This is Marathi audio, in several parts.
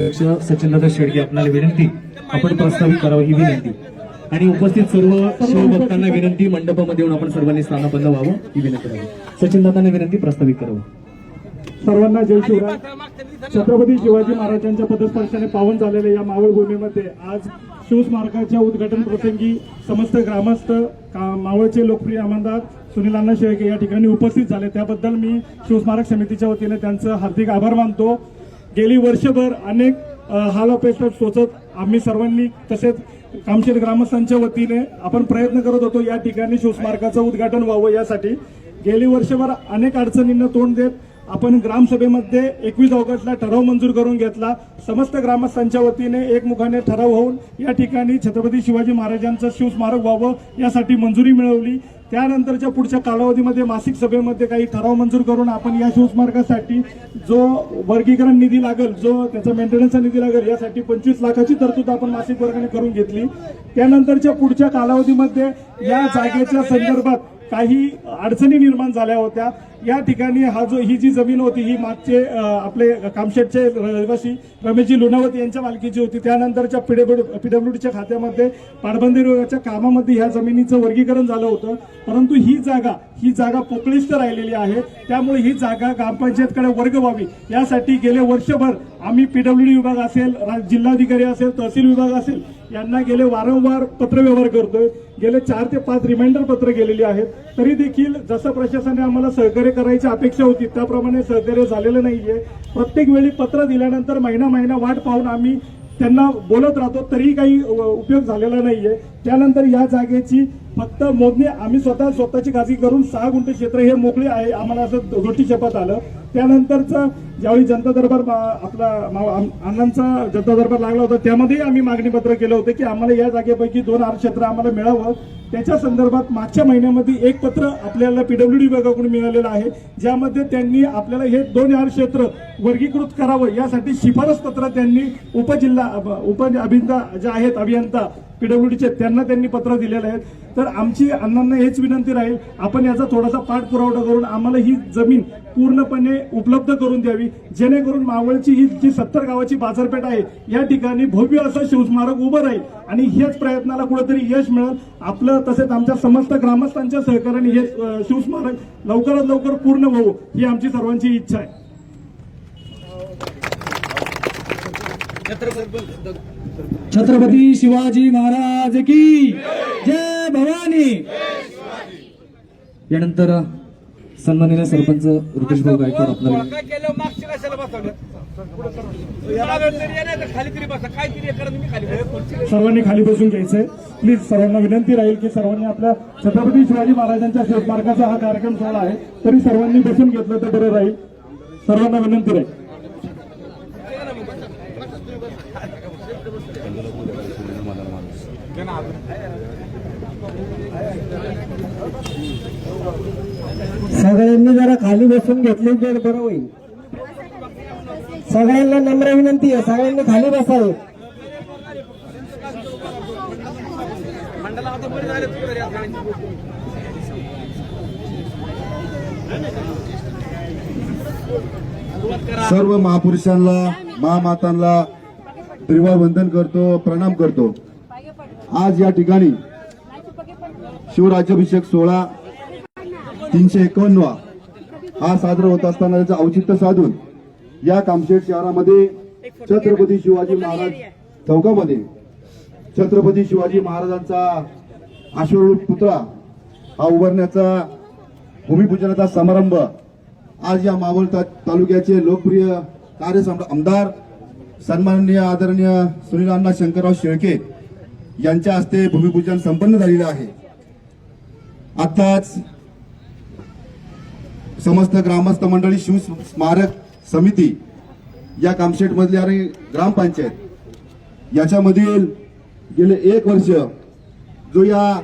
अध्यक्ष सचिनदादा शेडगे आपल्याला विनंती आपण प्रस्तावित करावं ही विनंती. आणि उपस्थित सर्व शिवभक्तांना विनंती मंडपामध्ये येऊन आपण सर्वांनी स्थानापन्न व्हावं ही विनंती आहे. सचिनदादांना विनंती प्रस्तावित करावं. सर्वांना जय शिवराय. छत्रपती शिवाजी महाराजांच्या पदस्पर्शाने पावन झालेल्या या मावळ भूमीमध्ये आज शिवस्मारकाच्या उद्घाटन प्रसंगी समस्त ग्रामस्थ का- मावळचे लोकप्रिय आमदार सुनील अण्णा शेळके या ठिकाणी उपस्थित झाले. त्याबद्दल मी शिवस्मारक समितीच्या वतीने त्यांचं हार्दिक आभार मानतो. गेली वर्षभर अनेक अ, सोचत आम्ही सर्वांनी तसेच कामशेत ग्रामस्थांच्या वतीने आपण प्रयत्न करत होतो या ठिकाणी शिवस्मारकाचं उद्घाटन व्हावं यासाठी. गेली वर्षभर अनेक अडचणींना तोंड देत आपण ग्रामसभेमध्ये एकवीस ऑगस्टला ठराव मंजूर करून घेतला. समस्त ग्रामस्थांच्या वतीने एकमुखाने ठराव होऊन या ठिकाणी छत्रपती शिवाजी महाराजांचं शिवस्मारक व्हावं यासाठी मंजुरी मिळवली. त्यानंतरच्या पुढच्या कालावधीमध्ये मासिक सभेमध्ये काही ठराव मंजूर करून आपण या शिवस्मारकासाठी जो वर्गीकरण निधी लागेल जो त्याचा मेंटेनन्सचा निधी लागेल यासाठी पंचवीस लाखाची तरतूद आपण मासिक वर्गाने करून घेतली. त्यानंतरच्या पुढच्या कालावधीमध्ये या जागेच्या संदर्भात काही अडचणी निर्माण झाल्या होत्या. या ठिकाणी हा जो ही जी जमीन होती ही मागचे आपले कामशेटचे रहिवासी रमेशजी लोणावत यांच्या मालकीची होती. त्यानंतरच्या पीडब्ल्यू पीडब्ल्यूडीच्या खात्यामध्ये पाटबंदी विभागाच्या कामामध्ये ह्या जमिनीचं वर्गीकरण झालं होतं. परंतु ही जागा ही जागा पोकळीस्त राहिलेली आहे. त्यामुळे ही जागा ग्रामपंचायतकडे वर्ग व्हावी. यासाठी गेले वर्षभर आम्ही पीडब्ल्यूडी विभाग असेल रा- जिल्हाधिकारी असेल तहसील विभाग असेल यांना गेले वारंवार पत्रव्यवहार करतोय. गेले चार ते पाच रिमाइंडर पत्र गेलेली आहेत. तरी देखील जसं प्रशासनाने आम्हाला सहकार्य करायची अपेक्षा होती त्याप्रमाणे सहकार्य झालेलं नाहीये. प्रत्येक वेळी पत्र दिल्यानंतर महिना महिना वाट पाहून आम्ही त्यांना बोलत राहतो. तरी काही उपयोग झालेला नाहीये. त्यानंतर या जागेची फक्त मोजणी आम्ही स्वतः स्वतःची खाजगी करून सहा गुंठे क्षेत्र हे मोकळे आहे. आम्हाला असं गोष्टी शपथ आलं. त्यानंतरचं ज्यावेळी जनता दरबार मा- आपला मा- अण्णांचा जनता दरबार लागला होता त्यामध्ये आम्ही मागणी पत्र केलं होतं की आम्हाला या जागेपैकी दोन आर क्षेत्र आम्हाला मिळावं. त्याच्या संदर्भात मागच्या महिन्यामध्ये एक पत्र आपल्याला पीडब्ल्यूडी विभागाकडून मिळालेलं आहे ज्यामध्ये त्यांनी आपल्याला हे दोन आर क्षेत्र वर्गीकृत करावं यासाठी शिफारस पत्र त्यांनी उपजिल्हा उप अभियंता जे आहेत अभियंता पीडब्ल्यूडीचे त्यांना त्यांनी पत्र दिलेलं आहे. तर आमची अण्णांना हेच विनंती राहील आपण याचा थोडासा पाठपुरावठा करून आम्हाला ही जमीन पूर्णपणे उपलब्ध करून द्यावी. जेणेकरून मावळची ही जी सत्तर गावाची बाजारपेठ आहे या ठिकाणी भव्य असं शिवस्मारक उभं राहील. आणि हेच प्रयत्नाला कुठेतरी यश मिळेल. आपलं तसेच आमच्या समस्त ग्रामस्थांच्या सहकार्याने हे शिवस्मारक लवकरात लवकर पूर्ण होऊ ही आमची सर्वांची इच्छा आहे. छत्रपती शिवाजी महाराज की जय भवानी. यानंतर सन्माननीय सरपंच रुपेश भाऊ गायकवाड आपल्याला. सर्वांनी खाली बसून घ्यायचंय. प्लीज सर्वांना विनंती राहील की सर्वांनी आपल्या छत्रपती शिवाजी महाराजांच्या शिवस्मारकाचा हा कार्यक्रम सोहळा आहे तरी सर्वांनी बसून घेतलं तर बरं राहील. सर्वांना विनंती राहील. सगळ्यांनी जरा खाली बसून घेतले तर बरं होईल. सगळ्यांना नम्र विनंती आहे सगळ्यांनी खाली बसावे. सर्व महापुरुषांना महामातांना त्रिवार वंदन करतो प्रणाम करतो. आज या ठिकाणी शिवराज्याभिषेक सोहळा तीनशे एकावन्नवा हा साजरा होत असताना त्याचं औचित्य साधून या कामशेट शहरामध्ये छत्रपती शिवाजी महाराज चौकामध्ये छत्रपती शिवाजी महाराजांचा आश्वरूप पुतळा हा उभारण्याचा भूमिपूजनाचा समारंभ आज या मावळ तालुक्याचे लोकप्रिय कार्यसम आमदार सन्माननीय आदरणीय सुनील अण्णा शंकरराव शेळके यांच्या हस्ते भूमिपूजन संपन्न झालेलं आहे. आताच समस्त ग्रामस्थ मंडळी शिव स्मारक समिती या कामशेट मधली आणि ग्रामपंचायत याच्यामधील गेले एक वर्ष जो या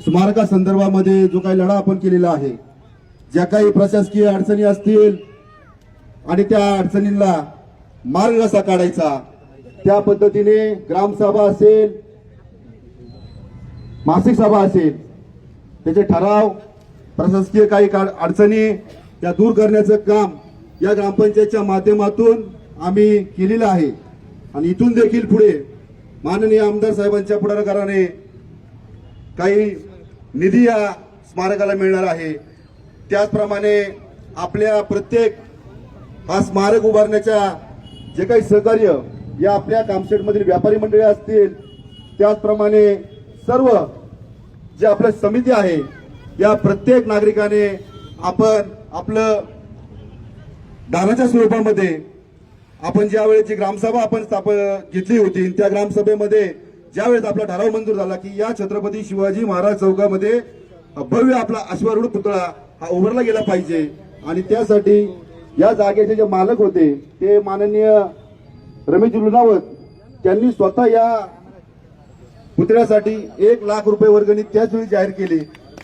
स्मारका संदर्भामध्ये जो काही लढा आपण केलेला आहे ज्या काही प्रशासकीय अडचणी असतील आणि त्या अडचणींना मार्ग कसा काढायचा त्या पद्धतीने ग्रामसभा असेल मासिक सभा असेल त्याचे ठराव प्रशासकीय काही अडचणी त्या दूर करण्याचं काम या ग्रामपंचायतच्या माध्यमातून आम्ही केलेलं आहे. आणि इथून देखील पुढे माननीय आमदार साहेबांच्या पुढाकाराने काही निधी या स्मारकाला मिळणार आहे. त्याचप्रमाणे आपल्या प्रत्येक हा स्मारक उभारण्याच्या जे काही सहकार्य या आपल्या कामशेटमधील व्यापारी मंडळी असतील त्याचप्रमाणे सर्व जे आपल्या समिती आहे या प्रत्येक नागरिकाने आपण आपलं दानाच्या स्वरूपामध्ये आपण ज्यावेळेची ग्रामसभा आपण स्थाप घेतली होती त्या ग्रामसभेमध्ये ज्यावेळेस आपला ठराव मंजूर झाला की या छत्रपती शिवाजी महाराज चौकामध्ये भव्य आपला अश्वारूढ पुतळा हा उभारला गेला पाहिजे. आणि त्यासाठी या जागेचे जे मालक होते ते माननीय रमेश लुनावत त्यांनी स्वतः या पुतळ्यासाठी एक लाख रुपये वर्गणी त्याच वेळी जाहीर केली.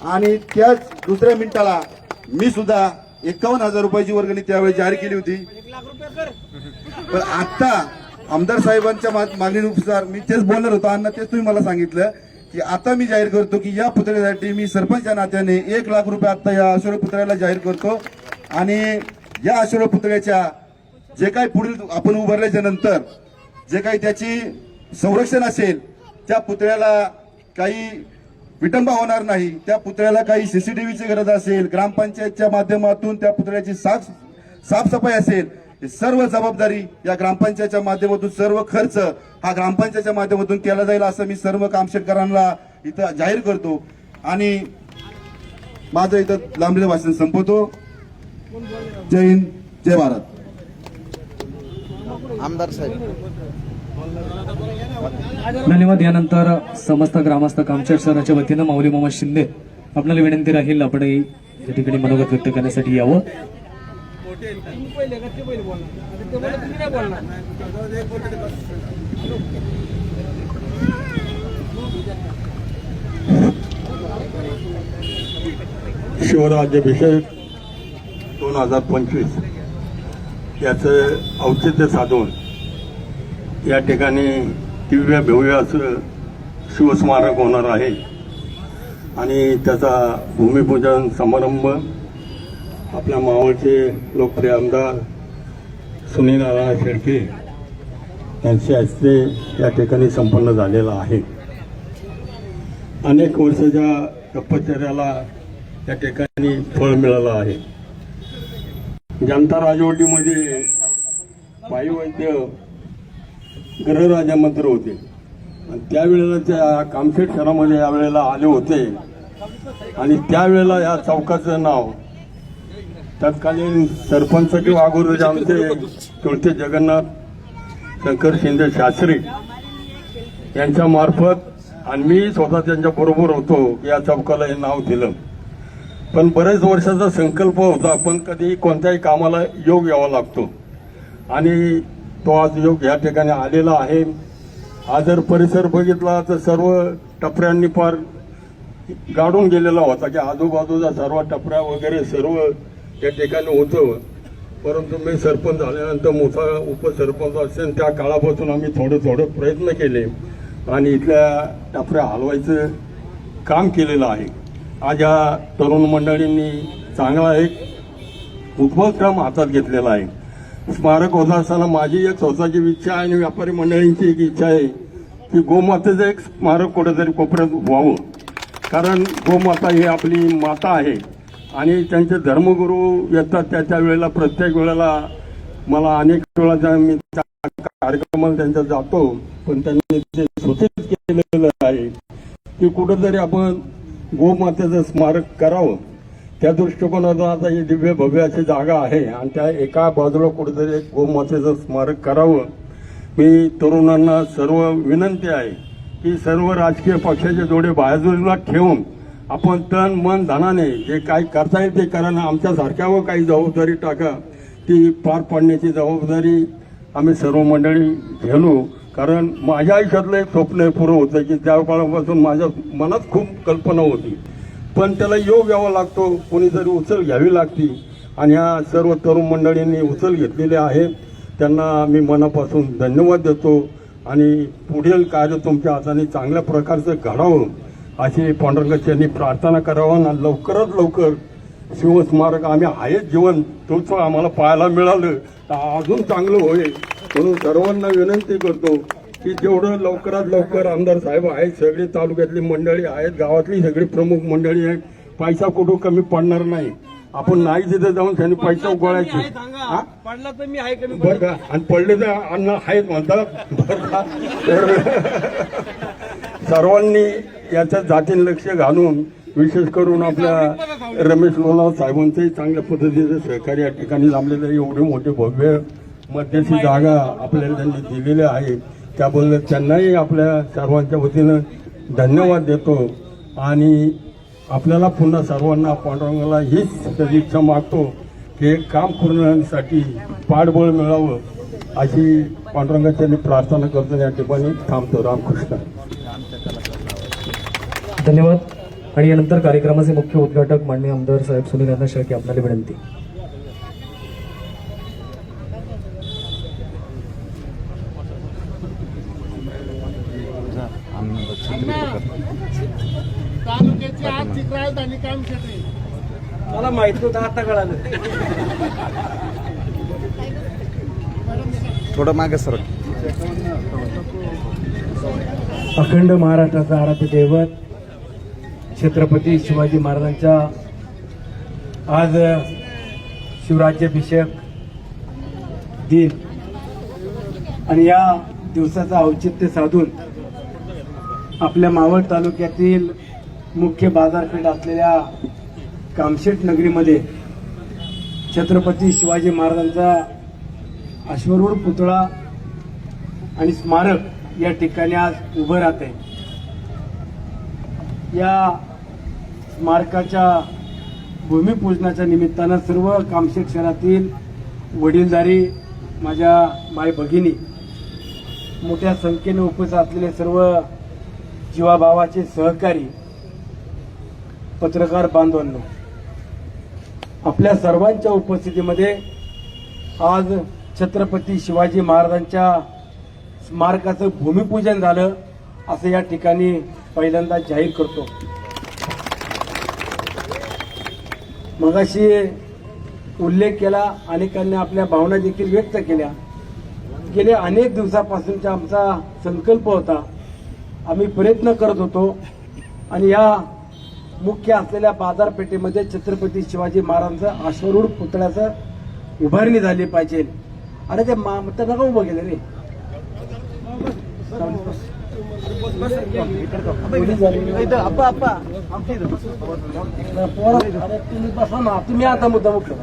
आणि त्याच दुसऱ्या मिनिटाला मी सुद्धा एकावन्न हजार रुपयाची वर्गणी त्यावेळी जाहीर केली होती. पण आता आमदार साहेबांच्या मा- मागणीनुसार मी तेच बोलणार होतो. अण्णा तेच तुम्ही मला सांगितलं की आता मी जाहीर करतो की या पुतळ्यासाठी मी सरपंचच्या नात्याने एक लाख रुपये आता या अश्वर पुतळ्याला जाहीर करतो. आणि या अश्वर पुतळ्याच्या जे काही पुढील आपण उभारल्याच्या नंतर जे काही त्याची संरक्षण असेल त्या पुतळ्याला काही विटंबा होणार नाही. त्या पुतळ्याला काही सीसीटीव्हीची गरज असेल ग्रामपंचायतच्या माध्यमातून त्या पुतळ्याची साफ साफसफाई असेल सर्व जबाबदारी या ग्रामपंचायतच्या माध्यमातून सर्व खर्च हा ग्रामपंचायतच्या माध्यमातून केला जाईल असं मी सर्व कामशेतकरांना इथं जाहीर करतो. आणि माझं इथं लांबलेलं भाषण संपवतो. जय हिंद जय भारत. आमदार साहेब. धन्यवाद. यानंतर समस्त ग्रामस्थ कामचेट शहराच्या वतीनं माऊली मामा शिंदे आपल्याला विनंती राहील आपण या ठिकाणी मनोगत व्यक्त करण्यासाठी यावं. शिवराज्यभिषेक शिवराज्याभिषेक दोन हजार पंचवीस याचं औचित्य साधून या ठिकाणी दिव्य भव्य असं शिवस्मारक होणार आहे. आणि त्याचा भूमिपूजन समारंभ आपल्या मावळचे लोकप्रिय आमदार सुनील नारायण शेळके यांच्या हस्ते या ठिकाणी संपन्न झालेला आहे. अनेक वर्षाच्या तपश्चर्याला या ठिकाणी फळ मिळालं आहे. जनता राजवटीमध्ये वायुवैद्य गृहराजा मंत्र होते. आणि त्यावेळेला त्या कामशेट शहरामध्ये यावेळेला आले होते. आणि त्यावेळेला या चौकाचं नाव तत्कालीन सरपंच किंवा अगोदर आमचे तुळते जगन्नाथ शंकर शिंदे शास्त्री यांच्या मार्फत आणि मी स्वतः त्यांच्या बरोबर होतो या चौकाला हे नाव दिलं. पण बरेच वर्षाचा संकल्प होता पण कधी कोणत्याही कामाला योग यावा लागतो. आणि तो आज योग या ठिकाणी आलेला आहे. हा जर परिसर बघितला तर सर्व टपऱ्यांनी फार गाडून गेलेला होता की आजूबाजूचा सर्व टपऱ्या वगैरे सर्व या ठिकाणी होतं. परंतु मी सरपंच झाल्यानंतर मोठा उपसरपंच असेल त्या काळापासून आम्ही थोडं थोडं प्रयत्न केले आणि इथल्या टपऱ्या हलवायचं काम केलेलं आहे. आज या तरुण मंडळींनी चांगला एक उपक्रम हातात घेतलेला आहे. स्मारक होत असताना माझी एक स्वतःची इच्छा आहे आणि व्यापारी मंडळींची एक इच्छा आहे की गोमातेचं एक स्मारक कुठेतरी कोपऱ्यात व्हावं. कारण गोमाता ही आपली माता आहे आणि त्यांचे धर्मगुरू येतात त्याच्या वेळेला प्रत्येक वेळेला मला अनेक वेळा मी त्या कार्यक्रमाला त्यांच्या जातो पण त्यांनी ते सूचित केलेलं आहे की कुठंतरी आपण गोमातेचं स्मारक करावं. त्या दृष्टिकोनातून आता ही दिव्य भव्य अशी जागा आहे. आणि त्या एका बाजूला कुठेतरी एक गोमातेचं स्मारक करावं. मी तरुणांना सर्व विनंती आहे की सर्व राजकीय पक्षाचे जोडे बाजूला ठेवून आपण तन मन धनाने जे काही करता येईल ते करा आणि आमच्यासारख्यावर काही जबाबदारी टाका. ती पार पाडण्याची जबाबदारी आम्ही सर्व मंडळी घेलो कारण माझ्या आयुष्यातलं एक स्वप्न पुरं होतं की त्या काळापासून माझ्या मनात खूप कल्पना होती. पण त्याला योग यावा लागतो. कोणीतरी उचल घ्यावी लागती. आणि ह्या सर्व तरुण मंडळींनी उचल घेतलेली आहे. त्यांना मी मनापासून धन्यवाद देतो. आणि पुढील कार्य तुमच्या हाताने चांगल्या प्रकारचं घडावं अशी पांडुरंगाची प्रार्थना करावं. आणि लवकरात लवकर शिवस्मारक आम्ही आहेच जीवन. तुमचं आम्हाला पाहायला मिळालं. तर अजून चांगलं होईल. म्हणून सर्वांना विनंती करतो. की जेवढं लवकरात लवकर आमदार साहेब आहेत सगळी तालुक्यातली मंडळी आहेत गावातली सगळी प्रमुख मंडळी आहेत पैसा कुठं कमी पडणार नाही. आपण नाही तिथे जाऊन त्यांनी पैसा हा? पडला तर मी आहे कमी बरं का? आणि पडले तर अन्न आहेत म्हणतात. बरं का? तर सर्वांनी याच्या जातीने लक्ष घालून विशेष करून आपल्या रमेश लोणाव साहेबांचंही चांगल्या पद्धतीचं सहकार्य या ठिकाणी लाभलेलं आहे. एवढे मोठे भव्य मध्यस्थी जागा आपल्याला त्यांनी दिलेल्या आहे. त्याबद्दल त्यांनाही आपल्या सर्वांच्या वतीनं धन्यवाद देतो. आणि आपल्याला पुन्हा सर्वांना पांडुरंगाला हीच सदिच्छा मागतो की हे काम करण्यासाठी पाठबळ मिळावं अशी पांडुरंगाची मी प्रार्थना करतो. या ठिकाणी थांबतो. रामकृष्ण. धन्यवाद. आणि यानंतर कार्यक्रमाचे मुख्य उद्घाटक माननीय आमदार साहेब सुनील यांना शेळके आपल्याला विनंती तालुक्याची आज चित्र राजधानी काम क्षेत्र मला माहीत नव्हतं आता कळालं. थोडं मागे सर अखंड महाराष्ट्राचा आराध्य दैवत छत्रपती शिवाजी महाराजांच्या आज शिवराज्याभिषेक दिन. आणि या दिवसाचं औचित्य साधून आपल्या मावळ तालुक्यातील मुख्य बाजारपेठ असलेल्या कामशेट नगरीमध्ये छत्रपती शिवाजी महाराजांचा अश्वरूढ पुतळा आणि स्मारक या ठिकाणी आज उभं राहत आहे. या स्मारकाच्या भूमिपूजनाच्या निमित्तानं सर्व कामशेत शहरातील वडीलधारी माझ्या माय भगिनी मोठ्या संख्येने उपस्थित असलेले सर्व जीवाभावाचे सहकारी पत्रकार बांधवांनो आपल्या सर्वांच्या उपस्थितीमध्ये आज छत्रपती शिवाजी महाराजांच्या स्मारकाचं भूमिपूजन झालं असं या ठिकाणी पहिल्यांदा जाहीर करतो. मगाशी उल्लेख केला अनेकांनी आपल्या भावना देखील व्यक्त केल्या. गेल्या अनेक दिवसापासूनचा आमचा संकल्प होता. आम्ही प्रयत्न करत होतो आणि या मुख्य असलेल्या बाजारपेठेमध्ये छत्रपती शिवाजी महाराजांचं अश्वरूढ पुतळ्याचं उभारणी झाली पाहिजे. अरे ते मा तर नका उभं गेले रे. तुम्ही बसा ना तुम्ही आता मुद्दा मुख्य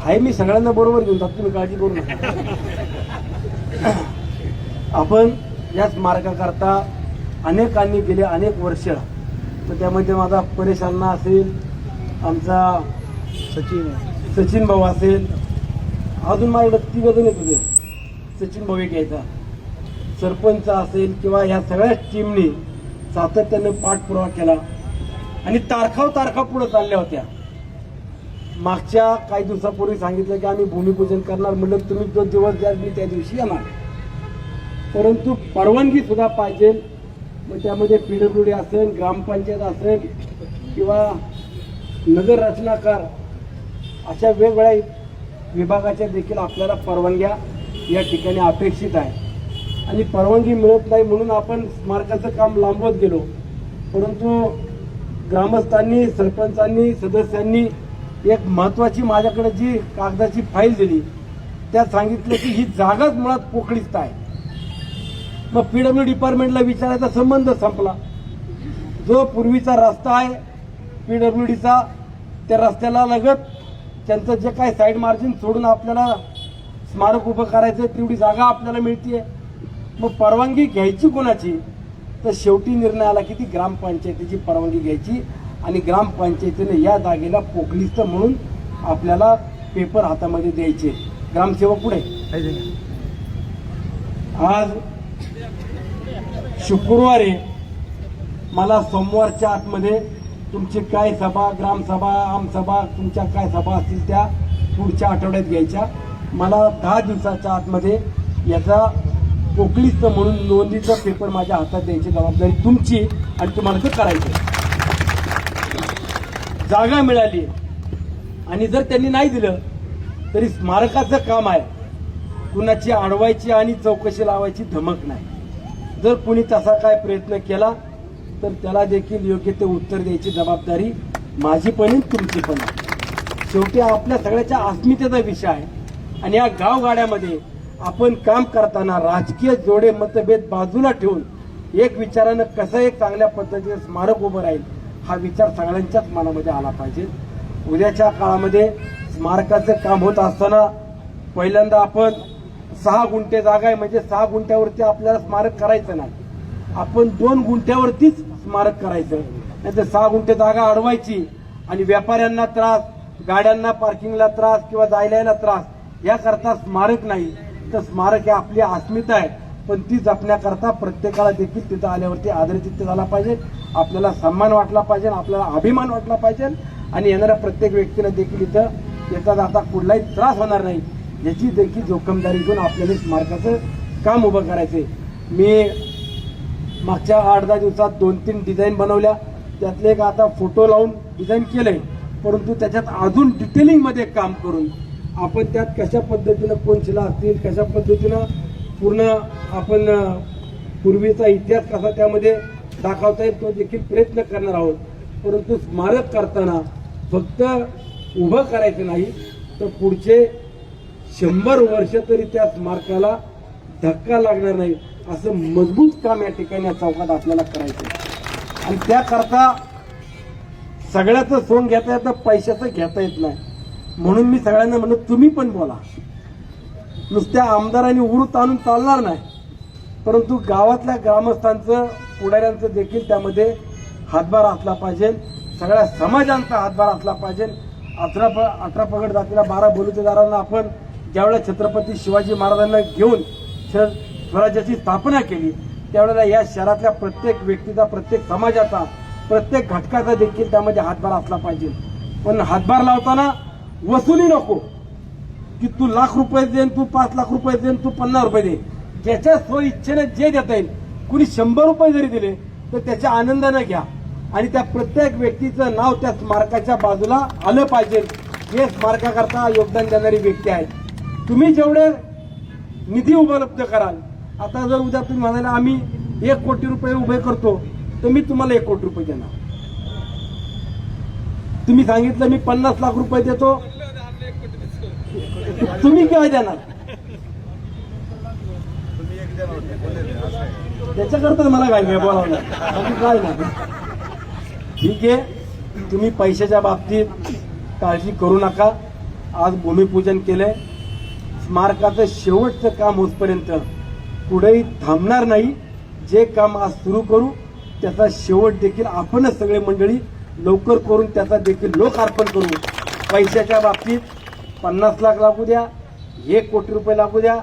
हाय मी सगळ्यांना बरोबर घेऊन जातो तुम्ही काळजी करू नका. आपण या स्मारकाकरता अनेकांनी गेले अनेक वर्ष. तर त्यामध्ये माझा परेश अण्णा असेल आमचा सचिन. सचिन भाऊ असेल. अजून तिघ जण येत होते. सचिन भाऊ एक यायचा. सरपंच असेल किंवा या सगळ्या टीमनी सातत्याने पाठपुरावा केला. आणि तारखाव तारखा पुढे चालल्या होत्या. मागच्या काही दिवसापूर्वी सांगितलं की आम्ही भूमिपूजन करणार म्हणलं तुम्ही जो दिवस द्याल मी त्या दिवशी येणार. परंतु परवानगी सुद्धा पाहिजे. मग त्यामध्ये पीडब्ल्यू डी असेल ग्रामपंचायत असेल किंवा नगर रचनाकार अशा वेगवेगळ्या विभागाच्या देखील आपल्याला परवानग्या या ठिकाणी अपेक्षित आहे आणि परवानगी मिळत नाही म्हणून आपण स्मारकाचं काम लांबवत गेलो. परंतु ग्रामस्थांनी सरपंचांनी सदस्यांनी एक महत्वाची माझ्याकडे जी कागदाची फाईल दिली त्यात सांगितलं की ही जागाच मुळात पोकळीच आहे. मग पीडब्ल्यू डिपार्टमेंटला विचारायचा संबंध संपला. जो पूर्वीचा रस्ता आहे पीडब्ल्यू डीचा त्या रस्त्याला लगत त्यांचं जे काय साईड मार्जिन सोडून आपल्याला स्मारक उभं करायचं तेवढी जागा आपल्याला मिळतीये. मग परवानगी घ्यायची कोणाची? तर शेवटी निर्णय आला की ती ग्रामपंचायतीची परवानगी घ्यायची आणि ग्रामपंचायतीने या जागेला पोकलिस्त म्हणून आपल्याला पेपर हातामध्ये द्यायचे. ग्रामसेवक पुढे. आज शुक्रवारी मला सोमवारच्या आतमध्ये तुमची काय सभा ग्रामसभा आमसभा तुमच्या काय सभा असतील त्या पुढच्या आठवड्यात घ्यायच्या. मला दहा दिवसाच्या आतमध्ये याचा पोकलिस्त म्हणून नोंदीचा पेपर माझ्या हातात द्यायची जबाबदारी तुमची आणि तुम्हाला ते करायचं जागा मिळाली आणि जर त्यांनी नाही दिलं तरी स्मारकाचं काम आहे. कुणाची अडवायची आणि चौकशी लावायची धमक नाही. जर कुणी तसा काय प्रयत्न केला तर त्याला देखील योग्य ते उत्तर द्यायची जबाबदारी माझी पण आहे तुमची पण आहे. शेवटी आपल्या सगळ्याच्या अस्मितेचा विषय आहे. आणि या गावगाड्यामध्ये आपण काम करताना राजकीय जोडे मतभेद बाजूला ठेवून एक विचारानं कसं एक चांगल्या पद्धतीने स्मारक उभं राहील हा विचार सगळ्यांच्याच मनामध्ये आला पाहिजे. उद्याच्या काळामध्ये स्मारकाचं काम होत असताना पहिल्यांदा आपण सहा गुंठे जागा आहे म्हणजे सहा गुंठ्यावरती आपल्याला स्मारक करायचं नाही. आपण दोन गुंठ्यावरतीच स्मारक करायचं. नाहीतर सहा गुंठे जागा अडवायची आणि व्यापाऱ्यांना त्रास गाड्यांना पार्किंगला त्रास किंवा जायला त्रास याकरता स्मारक नाही. तर स्मारक हे आपली अस्मिता आहे. पण ती जपण्याकरता प्रत्येकाला देखील तिथं आल्यावरती आदरचित्त झाला पाहिजे. आपल्याला सन्मान वाटला पाहिजे आपल्याला अभिमान वाटला पाहिजे. आणि येणाऱ्या प्रत्येक व्यक्तीला देखील इथं येता जाता कुठलाही त्रास होणार नाही. याची देखील जोखमदारी घेऊन आपल्याला स्मारकाचं काम उभं करायचंय. मी मागच्या आठ दहा दिवसात दोन तीन डिझाईन बनवल्या. त्यातले एक आता फोटो लावून डिझाईन केलंय. परंतु त्याच्यात अजून डिटेलिंगमध्ये काम करून आपण त्यात कशा पद्धतीनं कोणशिला असतील कशा पद्धतीनं पूर्ण आपण पूर्वीचा इतिहास कसा त्यामध्ये दाखवता येईल तो देखील प्रयत्न करणार आहोत. परंतु स्मारक करताना फक्त उभं करायचं नाही तर पुढचे शंभर वर्ष तरी त्या स्मारकाला धक्का लागणार नाही असं मजबूत काम या ठिकाणी या चौकात आपल्याला करायचं आहे. आणि त्याकरता सगळ्याचं सोंग घेता येतं पैशाचं घेता येत नाही. म्हणून मी सगळ्यांना म्हणलं तुम्ही पण बोला. नुसत्या आमदारांनी उरूत आणून चालणार नाही. परंतु गावातल्या ग्रामस्थांचं पुढाऱ्यांचं देखील त्यामध्ये हातभार असला पाहिजे. सगळ्या समाजांचा हातभार असला पाहिजे. अठरा प अठरा पगड जातीला बारा बलुतेदारांना आपण ज्यावेळेला छत्रपती शिवाजी महाराजांना घेऊन श- स्वराज्याची स्थापना केली त्यावेळेला या शहरातल्या प्रत्येक व्यक्तीचा प्रत्येक समाजाचा प्रत्येक घटकाचा देखील त्यामध्ये हातभार असला पाहिजे. पण हातभार लावताना वसुली नको की तू लाख रुपये देन तू पाच लाख रुपये देन तू पन्नास रुपये दे. ज्याच्या स्व इच्छेने जे देता येईल कुणी शंभर रुपये जरी दिले तर त्याच्या आनंदानं घ्या. आणि त्या प्रत्येक व्यक्तीचं नाव त्या स्मारकाच्या बाजूला आलं पाहिजे. हे स्मारकाकरता योगदान देणारी व्यक्ती आहे. तुम्ही जेवढे निधी उपलब्ध कराल आता जर उद्या तुम्ही म्हणाले आम्ही एक कोटी रुपये उभे करतो तर मी तुम्हाला एक कोटी रुपये देणार. तुम्ही सांगितलं मी पन्नास लाख रुपये देतो. तुम्ही काय देणार? त्याच्याकरता मला काय नाही बोलावलं काय नाही. ठीक आहे. तुम्ही पैशाच्या बाबतीत काळजी करू नका. आज भूमिपूजन केलंय. स्मारकाचं शेवटचं काम होतपर्यंत पुढेही थांबणार नाही. जे काम आज सुरू करू त्याचा शेवट देखील आपणच सगळे मंडळी लवकर करून त्याचा देखील लोकार्पण करू. पैशाच्या बाबतीत पन्नास लाख लागू द्या एक कोटी रुपये लागू द्या.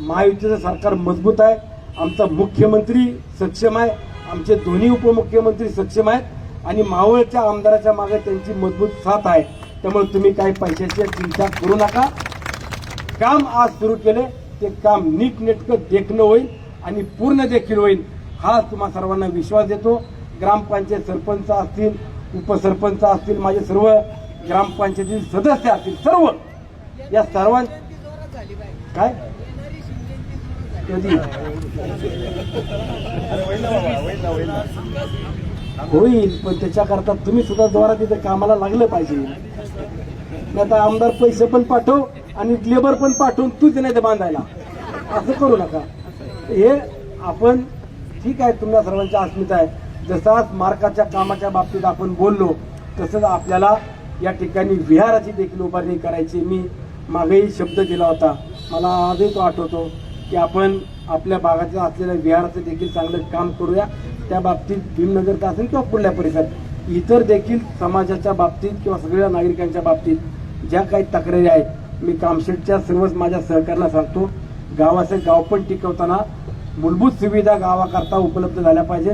महायुतीचं सरकार मजबूत आहे. आमचा मुख्यमंत्री सक्षम आहे. आमचे दोन्ही उपमुख्यमंत्री सक्षम आहेत. आणि मावळच्या आमदाराच्या मागे त्यांची मजबूत साथ आहे. त्यामुळे तुम्ही काही पैशाची चिंता करू नका. काम आज सुरू केले ते काम नीटनेटकं देखणं होईल आणि पूर्ण देखील होईल हा तुम्हा सर्वांना विश्वास देतो. ग्रामपंचायत सरपंच असतील उपसरपंच असतील माझे सर्व ग्रामपंचायतीचे सदस्य असतील सर्व या सर्वां काय? कधी? होईल पण त्याच्याकरता तुम्ही सुद्धा द्वारा तिथे कामाला लागलं पाहिजे. नाही आता आमदार पैसे पण पाठव आणि लेबर पण पाठवून तूच नाही ते बांधायला. असं करू नका. हे आपण ठीक आहे तुम्हाला सर्वांची अस्मिता आहे. जसा स्मारकाच्या कामाच्या बाबतीत आपण बोललो तसंच आपल्याला या ठिकाणी विहाराची देखील उभारणी करायची. मी मागेही शब्द दिला होता. मला आजही तो आठवतो की आपण आपल्या भागातील असलेल्या विहाराचं देखील चांगलं काम करूया. त्या बाबतीत भीमनगरचा असेल किंवा पुढल्या परिसरात. इतर देखील समाजाच्या बाबतीत किंवा सगळ्या नागरिकांच्या बाबतीत ज्या काही तक्रारी आहेत मी कामशेटच्या सर्वच माझ्या सहकार्याला सांगतो गावाचं गाव पण टिकवताना मूलभूत सुविधा गावाकरता उपलब्ध झाल्या पाहिजे.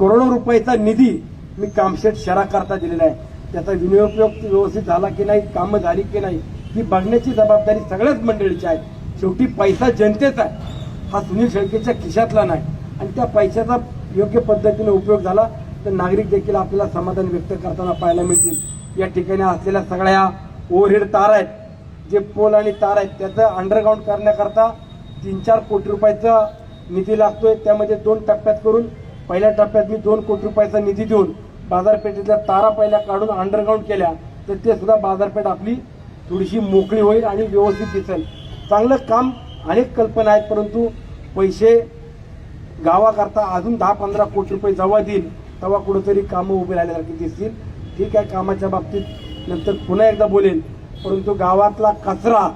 करोडो रुपयाचा निधी मी कामशेट शहराकरता दिलेला आहे. त्याचा विनियोग व्यवस्थित झाला की नाही कामं झाली की नाही ही बघण्याची जबाबदारी सगळ्याच मंडळीची आहे. शेवटी पैसा जनतेचा आहे. हा सुनील शेळकेच्या खिशातला नाही. आणि त्या पैशाचा योग्य पद्धतीने उपयोग झाला तर नागरिक देखील आपल्याला समाधान व्यक्त करताना पाहायला मिळतील. या ठिकाणी असलेल्या सगळ्या ओव्हरहेड तार आहेत जे पोल आणि तार आहेत त्याचं अंडरग्राऊंड करण्याकरता तीन चार कोटी रुपयाचा निधी लागतोय. त्यामध्ये दोन टप्प्यात करून पहिल्या टप्प्यात मी दोन कोटी रुपयाचा निधी देऊन बाजारपेठेतल्या तारा पहिल्या काढून अंडरग्राऊंड केल्या तर ते सुद्धा बाजारपेठ आपली थोडीशी मोकळी होईल आणि व्यवस्थित दिसेल. चांगलं काम अनेक कल्पना आहेत परंतु पैसे गावाकरता अजून दहा पंधरा कोटी रुपये जेव्हा देईल तेव्हा कुठंतरी कामं उभी राहिल्यासारखी दिसतील. ठीक आहे कामाच्या बाबतीत नंतर पुन्हा एकदा बोलेल परंतु गावातला कचरा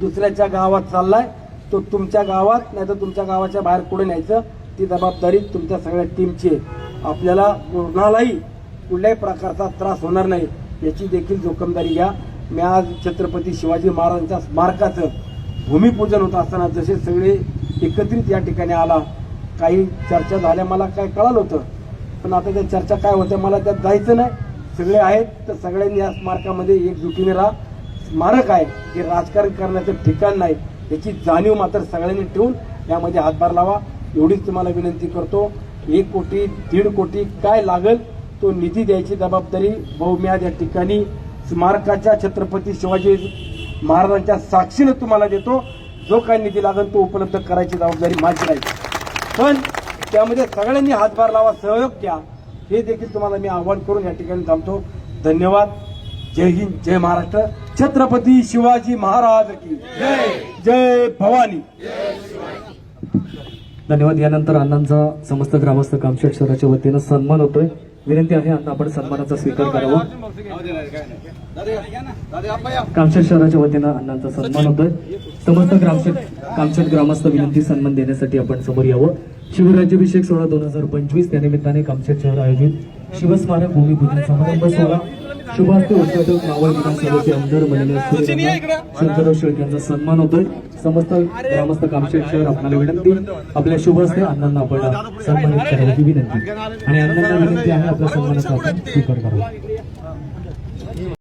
दुसऱ्याच्या गावात चाललाय तो तुमच्या गावात नाही तर तुमच्या गावाच्या बाहेर कुठे न्यायचं? ती जबाबदारी तुमच्या सगळ्या टीमची आहे. आपल्याला कोणालाही कुठल्याही प्रकारचा त्रास होणार नाही याची देखील जोखमदारी घ्या. मी आज छत्रपती शिवाजी महाराजांच्या स्मारकाचं भूमिपूजन होत असताना जसे सगळे एकत्रित या ठिकाणी आला काही चर्चा झाल्या मला काय कळालं होतं. पण आता त्या चर्चा काय होत्या मला त्यात जायचं नाही. सगळे आहेत तर सगळ्यांनी या स्मारकामध्ये एकजुटीने राहा. स्मारक आहे हे राजकारण करण्याचं ठिकाण नाही याची जाणीव मात्र सगळ्यांनी ठेवून यामध्ये हातभार लावा. एवढीच तुम्हाला विनंती करतो एक कोटी दीड कोटी काय लागल तो निधी द्यायची जबाबदारी बहुम्याद या ठिकाणी स्मारकाच्या छत्रपती शिवाजी महाराजांच्या साक्षीनं तुम्हाला देतो. जो काय निधी लागेल तो उपलब्ध करायची जबाबदारी माझी राहील पण त्यामध्ये सगळ्यांनी हातभार लावा सहयोग द्या हे देखील तुम्हाला मी आवाहन करून या ठिकाणी थांबतो. धन्यवाद. जय हिंद जय महाराष्ट्र. छत्रपती शिवाजी महाराज की जय. जय भवानी. धन्यवाद. यानंतर अण्णांचा समस्त ग्रामस्थ कामशेट शहराच्या वतीनं सन्मान होतोय. विनंती आहे अण्णा आपण सन्मानाचा स्वीकार करावा. कामशेट शहराच्या वतीनं अण्णांचा सन्मान होतोय. समस्त ग्रामशेट कामशेट ग्रामस्थ विनंती सन्मान देण्यासाठी आपण समोर यावं. शिवराज्याभिषेक सोहळा दोन हजार पंचवीस त्या निमित्ताने कामशेट शहर आयोजित. शिवस्मारक भूमिपूजन समारंभ सोहळा. शुभास्ते उद्घाटक मावळ विधानसभेचे आमदार मलिनेश्वर शंकरराव शेळके यांचा सन्मान होतोय. समस्त ग्रामस्थ कामशेट शहर आपल्याला विनंती. आपल्या शुभ हस्ते अण्णांना आपण सन्मानित करावी ही विनंती. आणि अण्णांना विनंती आहे आपल्या सन्मानाचा आपण स्वीकार करावा.